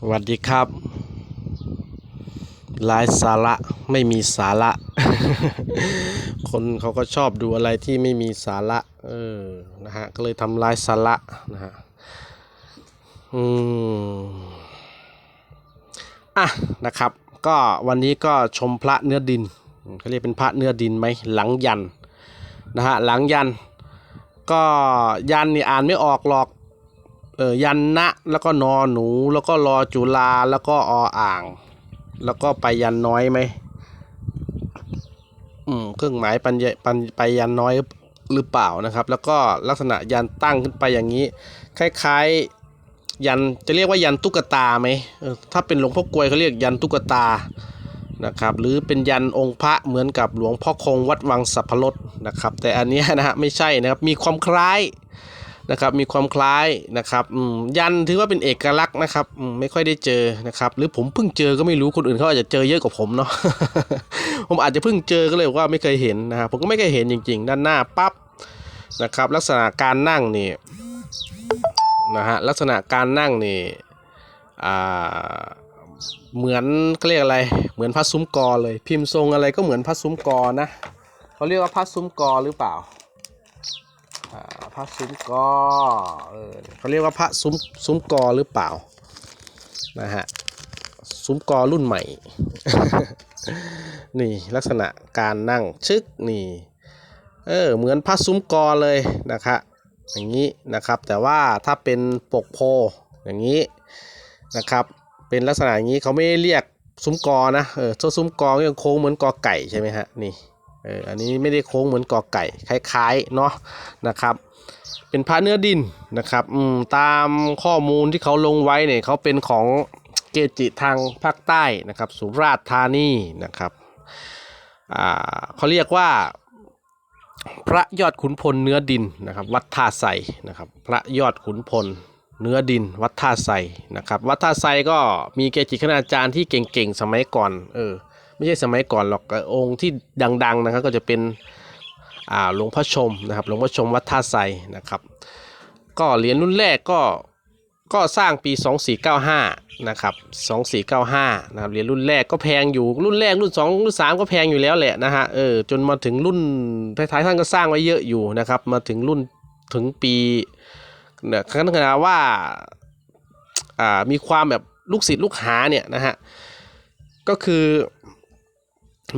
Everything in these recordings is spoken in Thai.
สวัสดีครับลฟ์สาระไม่มีสาระ คนเขาก็ชอบดูอะไรที่ไม่มีสาระ เออ นะฮะ ก็เลยทำลฟ์สาระนะฮะ อืม อะ นะครับ ก็วันนี้ก็ชมพระเนื้อดินเขาเรียกเป็นพระเนื้อดินไหม หลังยัน นะฮะ หลังยัน ก็ยันนี่อ่านไม่ออกหรอก เออยันนะแล้วก็นอหนู แล้วก็รอจุลาแล้วก็ออ่าง แล้วก็ไปยันน้อยไหมอืมเครื่องหมายปัญญปัญไปยันน้อยหรือเปล่านะครับ แล้วก็ลักษณะยันตั้งขึ้นไปอย่างนี้ คล้ายๆยันจะเรียกว่ายันตุ๊กตาไหมออถ้าเป็นหลวงพ่อกลวยเขาเรียกยันตุ๊กตานะครับหรือเป็นยันองค์พระเหมือนกับหลวงพ่อคงวัดวังสัพพรสนะครับ แต่อันนี้นะฮะไม่ใช่นะครับมีความคล้าย นะครับมีความคล้ายนะครับยันถือว่าเป็นเอกลักษณ์นะครับไม่ค่อยได้เจอนะครับ หรือผมเพิ่งเจอก็ไม่รู้คนอื่นเขาอาจจะเจอเยอะกว่าผมเนาะผมอาจจะเพิ่งเจอก็เลยว่าไม่เคยเห็นนะครับผมก็ไม่เคยเห็นจริง ๆ ด้านหน้าปั๊บนะครับ ลักษณะการนั่งนี่นะฮะลักษณะการนั่งนี่เหมือนเขาเรียกอะไร เหมือนพระซุ้มกอเลย พิมพ์ทรงอะไรก็เหมือนพระซุ้มกอนะเขาเรียกว่าพระซุ้มกอหรือเปล่า พระซุ้มกอเออเขาเรียกว่าพระซุ้มซุ้มกอหรือเปล่านะฮะซุ้มกอรุ่นใหม่ นี่ลักษณะการนั่งชึกนี่เออเหมือนพระซุ้มกอเลยนะครับอย่างนี้นะครับแต่ว่าถ้าเป็นปกโพอย่างนี้นะครับ เป็นลักษณะอย่างนี้เขาไม่เรียกซุ้มกอนะเออถ้าซุ้มกอยังโค้งเหมือนกอไก่ใช่ไหมฮะนี่เอออันนี้ไม่ได้โค้งเหมือนกอไก่คล้ายๆเนาะนะครับ เป็นพระเนื้อดินนะครับอืมตามข้อมูลที่เขาลงไว้เนี่ยเขาเป็นของเกจิทางภาคใต้นะครับ สุราษฎร์ธานีนะครับอ่าเขาเรียกว่าพระยอดขุนพลเนื้อดินนะครับวัดท่าไซนะครับพระยอดขุนพลเนื้อดินวัดท่าไซนะครับวัดท่าไซก็มีเกจิคณาจารย์ที่เก่งๆ สมัยก่อนเออไม่ใช่สมัยก่อนหรอกองค์ที่ดัง ๆ นะครับก็จะเป็น หลวงพ่อชมนะครับหลวงพ่อชมวัดท่าไซนะครับ ก็เหรียญรุ่นแรกก็ก็สร้างปี 2495นะครับ2495นะครับเหรียญรุ่นแรกก็แพงอยู่รุ่นแรกรุ่น 2 รุ่น 3 ก็แพงอยู่แล้วแหละนะฮะเออจนมาถึงรุ่นท้ายๆท่านก็สร้างไว้เยอะอยู่นะครับมาถึงรุ่นถึงปีเนี่ยขนาว่าอ่ามีความแบบลูกศิษย์ลูกหาเนี่ยนะฮะก็คือ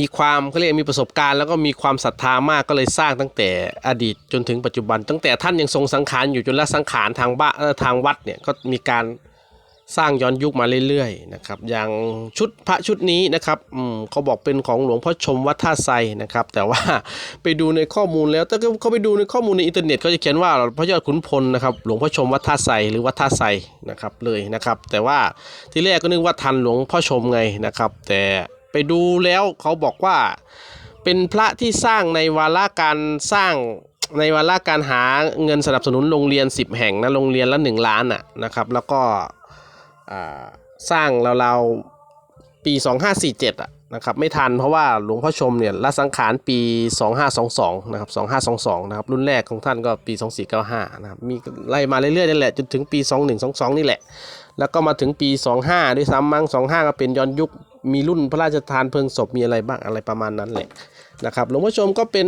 มีความเขาเรียกมีประสบการณ์แล้วก็มีความศรัทธามากก็เลยสร้างตั้งแต่อดีตจนถึงปัจจุบัน ตั้งแต่ท่านยังทรงสังขารอยู่จนละสังขารทางบ้าทางวัดเนี่ยก็มีการสร้างย้อนยุคมาเรื่อยๆนะครับอย่างชุดพระชุดนี้นะครับอืมเขาบอกเป็นของหลวงพ่อชมวัดท่าไซนะครับแต่ว่าไปดูในข้อมูลแล้วถ้าเขาไปดูในข้อมูลในอินเทอร์เน็ตเขาจะเขียนว่าพระยอดขุนพลนะครับหลวงพ่อชมวัดท่าไซหรือวัดท่าไซนะครับเลยนะครับ แต่ว่าที่แรกก็นึกว่าทันหลวงพ่อชมไงนะครับ แต่ ไปดูแล้วเขาบอกว่า เป็นพระที่สร้างในวาระการสร้างในวาระการหาเงินสนับสนุนโรงเรียน 10 แห่งนะโรงเรียนละ 1 ล้านอะนะครับแล้วก็สร้างเราวๆปี 2547อะนะครับไม่ทันเพราะว่าหลวงพ่อชมเนี่ยละสังขารปี 2522นะครับ2522นะครับรุ่นแรกของท่านก็ปี 2495นะครับมีไล่มาเรื่อยๆนั่นแหละจนถึงปี 2122 นี่แหละ แล้วก็มาถึงปี 25 ด้วยซ้ำมั้ง25 ก็เป็นย้อนยุค มีรุ่นพระราชทานเพลิงศพมีอะไรบ้างอะไรประมาณนั้นแหละนะครับหลวงพ่อชมก็เป็น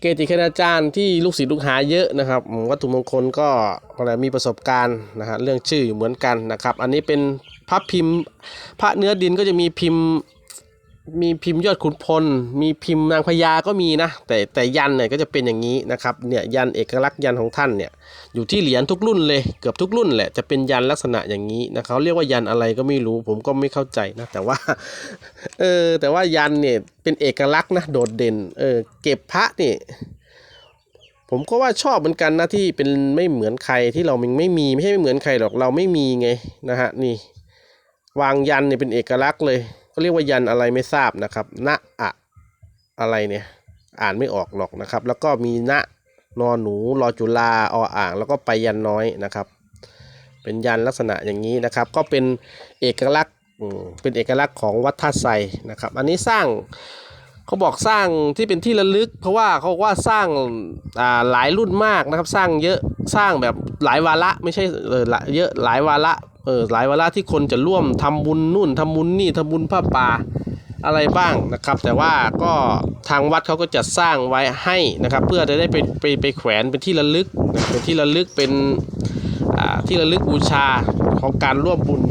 เกจิคณาจารย์ที่ลูกศิษย์ลูกหาเยอะนะครับวัตถุมงคลก็อะไรมีประสบการณ์นะฮะเรื่องชื่ออยู่เหมือนกันนะครับ อันนี้เป็นพระพิมพ์พระเนื้อดินก็จะมีพิมพ์ มีพิมพ์ยอดขุนพล มีพิมพ์นางพญาก็มีนะ แต่แต่ยันเนี่ยก็จะเป็นอย่างนี้นะครับเนี่ยยันเอกลักษณ์ยันของท่านเนี่ยอยู่ที่เหรียญทุกรุ่นเลยเกือบทุกรุ่นแหละจะเป็นยันลักษณะอย่างนี้นะเขาเรียกว่ายันอะไรก็ไม่รู้ผมก็ไม่เข้าใจนะแต่ว่าเออแต่ว่ายันเนี่ยเป็นเอกลักษณ์นะโดดเด่นเออเก็บพระนี่ผมก็ว่าชอบเหมือนกันนะที่เป็นไม่เหมือนใครที่เรามันไม่มีไม่ใช่ไม่เหมือนใครหรอกเราไม่มีไงนะฮะนี่ วางยันเนี่ยเป็นเอกลักษณ์เลย เขาเรียกว่ายันอะไรไม่ทราบนะครับณอะอะไรเนี่ยอ่านไม่ออกหรอกนะครับ แล้วก็มีณนอนหนูรอจุลาออ่าง แล้วก็ไปยันน้อยนะครับ เป็นยันลักษณะอย่างนี้นะครับ ก็เป็นเอกลักษณ์เป็นเอกลักษณ์ของวัดท่าไซนะครับ อันนี้สร้างเขาบอกสร้างที่เป็นที่ระลึก เพราะว่าเขาบอกว่าสร้างอ่าหลายรุ่นมากนะครับ สร้างเยอะสร้างแบบหลายวาระไม่ใช่เยเยอะหลายวาระ เออหลายวาระที่คนจะร่วมทำบุญนู่นทำบุญนี่ทำบุญผ้าป่าอะไรบ้างนะครับ แต่ว่าก็ทางวัดเขาก็จะสร้างไว้ให้นะครับ เพื่อจะได้ไปไปไปแขวนเป็นที่ระลึกเป็นที่ระลึกเป็นที่ระลึกบูชาของการร่วมบุญ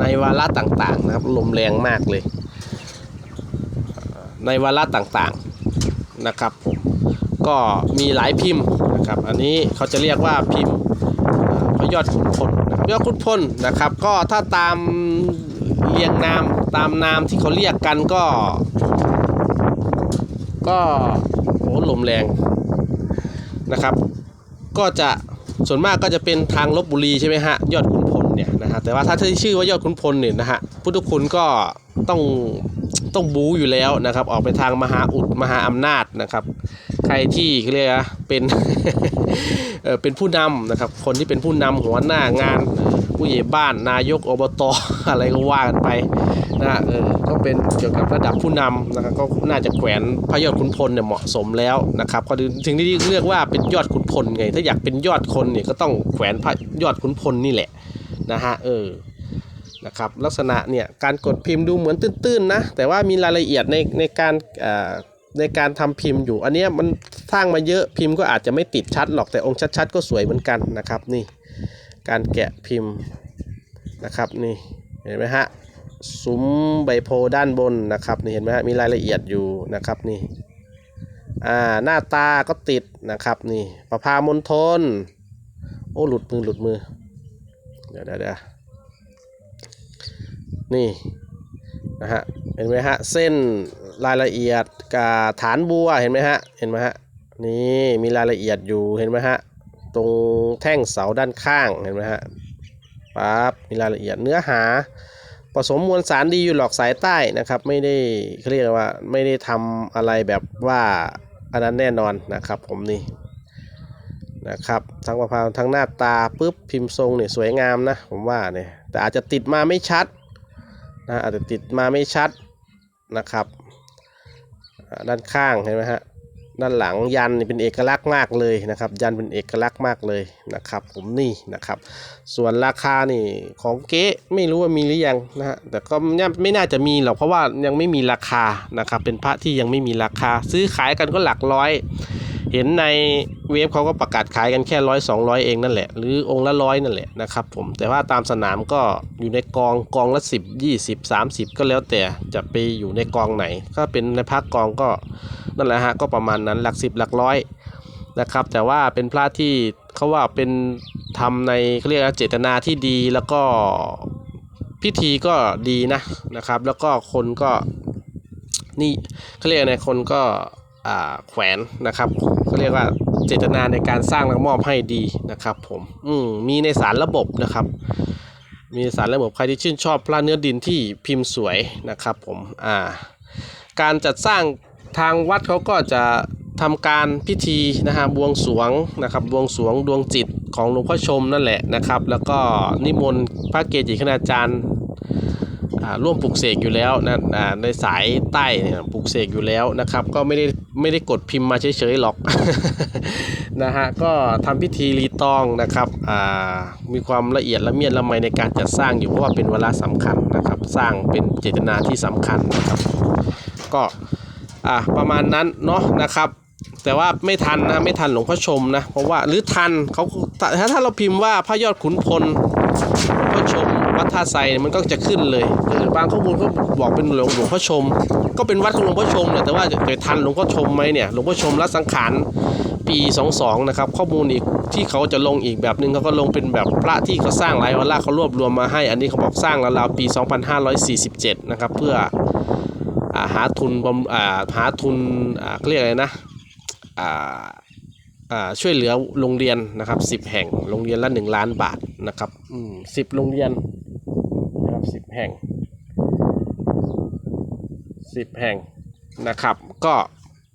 ในวาระต่างๆนะครับลมแรงมากเลย ในวาระต่างๆนะครับผมก็มีหลายพิมพ์นะครับ อันนี้เขาจะเรียกว่าพิมพ์ ยอดขุนพลนยอดขุนพลนะครับ ก็ถ้าตามเรียงนามตามนามที่เขาเรียกกันก็ ก็โอ้ลมแรงนะครับ ก็จะส่วนมากก็จะเป็นทางลบบุรีใช่ไหมฮะยอดขุนพลเนี่ยนะฮะแต่ว่าถ้าที่ชื่อว่ายอดขุนพลเนี่ยนะฮะพุทธคุณก็ต้อง ต้องบู๊อยู่แล้วนะครับ ออกไปทางมหาอุดมหาอำนาจนะครับ ใครที่เขาเรียกเป็นเออเป็นผู้นำนะครับ คนที่เป็นผู้นำหัวหน้างานผู้ใหญ่บ้านนายกอบตอะไรก็ว่ากันไปนะฮะเออก็เป็นเกี่ยวกับระดับผู้นำนะครับก็น่าจะแขวนพระยอดขุนพลเนี่ยเหมาะสมแล้วนะครับก็ถึงที่เรียกว่าเป็นยอดขุนพลไง ถ้าอยากเป็นยอดคนเนี่ยก็ต้องแขวนพระยอดขุนพลนี่แหละนะฮะเออ นะครับลักษณะเนี่ยการกดพิมพ์ดูเหมือนตื้นๆนะแต่ว่ามีรายละเอียดในในการในการทำพิมพ์อยู่ อันนี้มันสร้างมาเยอะพิมพ์ก็อาจจะไม่ติดชัดหรอกแต่องค์ชัดๆ ก็สวยเหมือนกันนะครับนี่การแกะพิมพ์นะครับนี่เห็นไหมฮะซุ้มใบโพด้านบนนะครับนี่เห็นไหมฮะมีรายละเอียดอยู่นะครับนี่อ่าหน้าตาก็ติดนะครับนี่ประพามณฑลโอ้หลุดมือหลุดมือเดี๋ยวเดี๋ยว นี่นะฮะเห็นไหมฮะเส้นรายละเอียดกับฐานบัวเห็นไหมฮะเห็นไหมฮะนี่มีรายละเอียดอยู่เห็นไหมฮะตรงแท่งเสาด้านข้างเห็นไหมฮะปั๊บมีรายละเอียดเนื้อหา ผสมมวลสารดีอยู่หลอกสายใต้นะครับ ไม่ได้เขาเรียกว่าไม่ได้ทำอะไรแบบว่าอันนั้นแน่นอนนะครับผมนี่นะครับทั้งประพาวทั้งหน้าตาปุ๊บพิมพ์ทรงเนี่ยสวยงามนะผมว่าเนี่ยแต่อาจจะติดมาไม่ชัด นะอาจจะติดมาไม่ชัดนะครับ ด้านข้างเห็นไหมฮะด้านหลังยันเป็นเอกลักษณ์มากเลยนะครับ ยันเป็นเอกลักษณ์มากเลยนะครับ ผมนี่นะครับ ส่วนราคานี่ของเก๊ไม่รู้ว่ามีหรือยังนะฮะแต่ก็ไม่ไม่น่าจะมีหรอกเพราะว่ายังไม่มีราคานะครับ เป็นพระที่ยังไม่มีราคา ซื้อขายกันก็หลักร้อย เห็นในเว็บเขาก็ประกาศขายกันแค่ร้อยสองร้อยเองนั่นแหละ หรือองค์ละร้อยนั่นแหละนะครับผมแต่ว่าตามสนามก็อยู่ในกองกองละสิบยี่สิบสามสิบก็แล้วแต่จะไปอยู่ในกองไหนถ้าเป็นในภาคกองก็นั่นแหละฮะก็ประมาณนั้นหลักสิบหลักร้อยนะครับ แต่ว่าเป็นพระที่เขาว่าเป็นทำในเขาเรียกเจตนาที่ดีแล้วก็พิธีก็ดีนะนะครับ แล้วก็คนก็นี่เขาเรียกอะไรคนก็ แขวนนะครับเขาเรียกว่าเจตนาในการสร้างและมอบให้ดีนะครับ ผมอืมมีในสารระบบนะครับ มีสารระบบใครที่ชื่นชอบพระเนื้อดินที่พิมพ์สวยนะครับ ผมอ่าการจัดสร้างทางวัดเขาก็จะทำการพิธีนะฮะบวงสวงนะครับบวงสวงดวงจิตของหลวงพ่อชมนั่นแหละนะครับ แล้วก็นิมนต์พระเกจิคณาจารย์ร่วมปลูกเสกอยู่แล้วนะในสายใต้เนี่ยปลูกเสกอยู่แล้วนะครับ ก็ไม่ได้ ไม่ได้กดพิมพ์มาเฉยๆหรอกนะฮะก็ทำพิธีรีตองนะครับมีความละเอียดละเมียดละไมในการจัดสร้างอยู่เพราะว่าเป็นเวลาสำคัญนะครับ สร้างเป็นเจตนาที่สำคัญนะครับ ก็อ่าประมาณนั้นเนาะนะครับ แต่ว่าไม่ทันนะไม่ทันหลวงพ่อชมนะเพราะว่าหรือทันเขาถ้าถ้าเราพิมพ์ว่าพระยอดขุนพลหลวงพ่อชมวัดท่าไซเนี่ยมันก็จะขึ้นเลยเออบางข้อมูลก็บอกเป็นหลวงหลวงพ่อชม ก็เป็นวัดของหลวงพ่อชมแหละแต่ว่าจะทันหลวงพ่อชมไหมเนี่ยหลวงพ่อชมรัสังขารปี 22 นะครับ ข้อมูลอีกที่เขาจะลงอีกแบบหนึงเขาก็ลงเป็นแบบพระที่เขาสร้างหลายวันละเขารวบรวมมาให้ อันนี้เขาบอกสร้างราวๆปี 2547 นะครับ เพื่ออหาทุนบำหาทุนเรียกอะไรนะช่วยเหลือโรงเรียนนะครับสิบแห่งโรงเรียนละหนึ่งล้านบาทนะครับสิบโรงเรียนนะครับสิบแห่ง สิบแห่งนะครับ ก็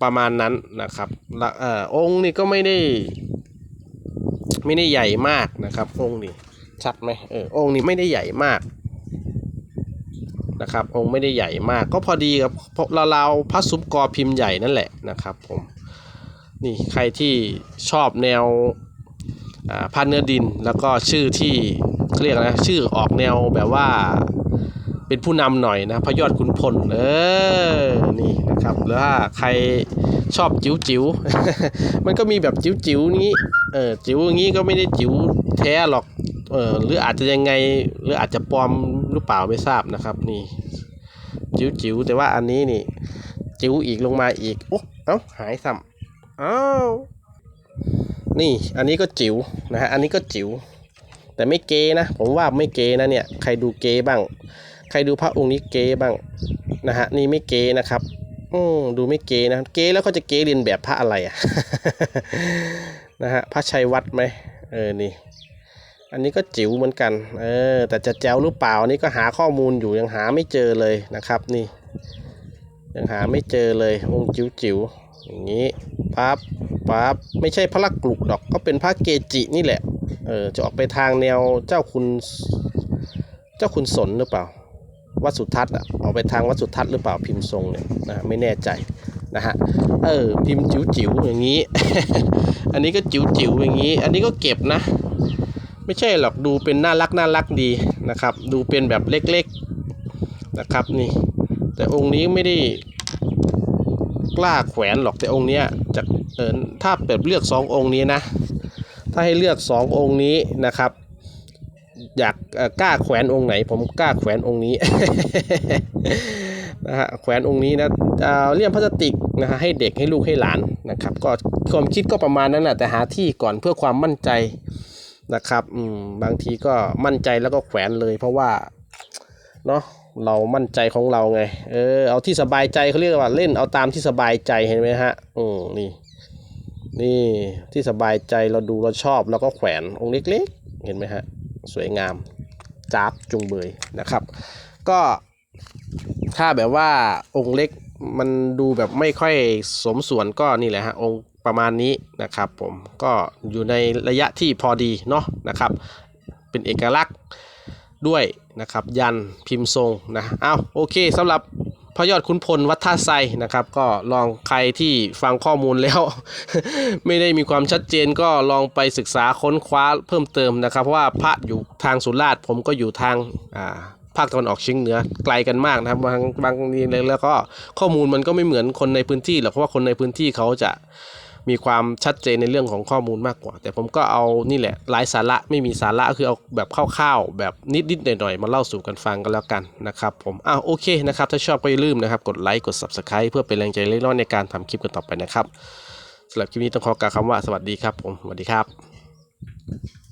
ประมาณนั้นนะครับเอ่อองค์นี่ก็ไม่ได้ ไม่ได้ใหญ่มากนะครับ องค์นี่ชัดไหมเออองค์นี่ไม่ได้ใหญ่มากนะครับ องค์ไม่ได้ใหญ่มาก ก็พอดีกับเราเราๆพระซุ้มกอพิมพ์ใหญ่นั่นแหละนะครับผมนี่ใครที่ชอบแนวพระเนื้อดินแล้วก็ชื่อที่เขาเรียกนะชื่อออกแนวแบบว่า เป็นผู้นำหน่อยนะพระยอดขุนพลเออนี่นะครับหรือว่าใครชอบจิ๋วจิ๋วมันก็มีแบบจิ๋วจิ๋วนี้เออจิ๋วอย่างนี้ก็ไม่ได้จิ๋วแท้หรอกเออหรืออาจจะยังไงหรืออาจจะปลอมหรือเปล่าไม่ทราบนะครับนี่จิ๋วจิ๋วแต่ว่าอันนี้นี่ จิ๋วอีกลงมาอีกโอ้เอ้าหายซ้ำอ้าวนี่อันนี้ก็จิ๋วนะฮะอันนี้ก็จิ๋วแต่ไม่เกนะ ผมว่าไม่เกนะเนี่ย ใครดูเกบ้าง ใครดูพระองค์นี้เก๋บ้างนะฮะนี่ไม่เก๋นะครับอืมดูไม่เก๋นะเก๋แล้วเขาจะเก๋เรียนแบบพระอะไรอะนะฮะพระชัยวัดไหมเออนี่ อันนี้ก็จิ๋วเหมือนกัน เออ แต่จะแจวหรือเปล่าอันนี้ก็หาข้อมูลอยู่ยังหาไม่เจอเลยนะครับ นี่ ยังหาไม่เจอเลยองค์จิ๋วจิ๋วอย่างนี้ปั๊บปั๊บไม่ใช่พระลักกลุกดอกก็เป็นพระเกจินี่แหละ เออจะออกไปทางแนวเจ้าคุณ เจ้าคุณสนหรือเปล่า วัดสุทัศน์อะออกไปทางวัดสุทัศน์หรือเปล่าพิมพ์ทรงเนี่ยนะไม่แน่ใจนะฮะเออพิมพ์จิ๋วจิ๋วๆอย่างนี้ อันนี้ก็จิ๋วจิ๋วๆอย่างนี้ อันนี้ก็เก็บนะ ไม่ใช่หรอกดูเป็นน่ารักน่ารักดีนะครับ ดูเป็นแบบเล็กๆนะครับนี่ แต่องค์นี้ไม่ได้กล้าแขวนหรอกแต่องค์เนี้ยจะเออถ้าแบบเลือกสององค์นี้นะ ถ้าให้เลือกสององค์นี้นะครับ อยากกล้าแขวนองค์ไหน ผมกล้าแขวนองค์นี้นะฮะแขวนองค์นี้นะเออเลี่ยมพลาสติกนะฮะให้เด็กให้ลูกให้หลานนะครับ ก็ความคิดก็ประมาณนั้นแหละแต่หาที่ก่อนเพื่อความมั่นใจนะครับอืมบางทีก็มั่นใจแล้วก็แขวนเลย เพราะว่าเนาะเรามั่นใจของเราไง เออเอาที่สบายใจเขาเรียกว่าเล่นเอาตามที่สบายใจเห็นไหมฮะอืมนี่ นี่ที่สบายใจเราดูเราชอบเราก็แขวนองค์เล็ก ๆ เห็นไหมฮะ สวยงามจ้าบจุงเบยนะครับ ก็ถ้าแบบว่าองค์เล็กมันดูแบบไม่ค่อยสมส่วนก็นี่แหละฮะองค์ประมาณนี้นะครับผมก็อยู่ในระยะที่พอดีเนาะนะครับ เป็นเอกลักษณ์ด้วยนะครับ ยันพิมพ์ทรงนะเอาโอเคสำหรับ พระยอดขุนพลวัดท่าไซนะครับ ก็ลองใครที่ฟังข้อมูลแล้ว ไม่ได้มีความชัดเจนก็ลองไปศึกษาค้นคว้าเพิ่มเติมนะครับ เพราะว่าพระอยู่ทางสุราษฎร์ผมก็อยู่ทางอ่าภาคตะวันออกเฉียงเหนือไกลกันมากนะครับบางบางทีแล้วก็ข้อมูลมันก็ไม่เหมือนคนในพื้นที่หรอกเพราะว่าคนในพื้นที่เขาจะ มีความชัดเจนในเรื่องของข้อมูลมากกว่า แต่ผมก็เอานี่แหละไร้สาระไม่มีสาระคือเอาแบบคร่าวๆแบบนิดๆหน่อยๆมาเล่าสู่กันฟังกันแล้วกันนะครับผมอ้าวโอเคนะครับถ้าชอบก็อย่าลืมนะครับกดไลค์กด subscribe เพื่อเป็นแรงใจเล็กน้อยในการทำคลิปกันต่อไปนะครับสำหรับคลิปนี้ต้องขอกล่าวคำว่าสวัสดีครับผมสวัสดีครับ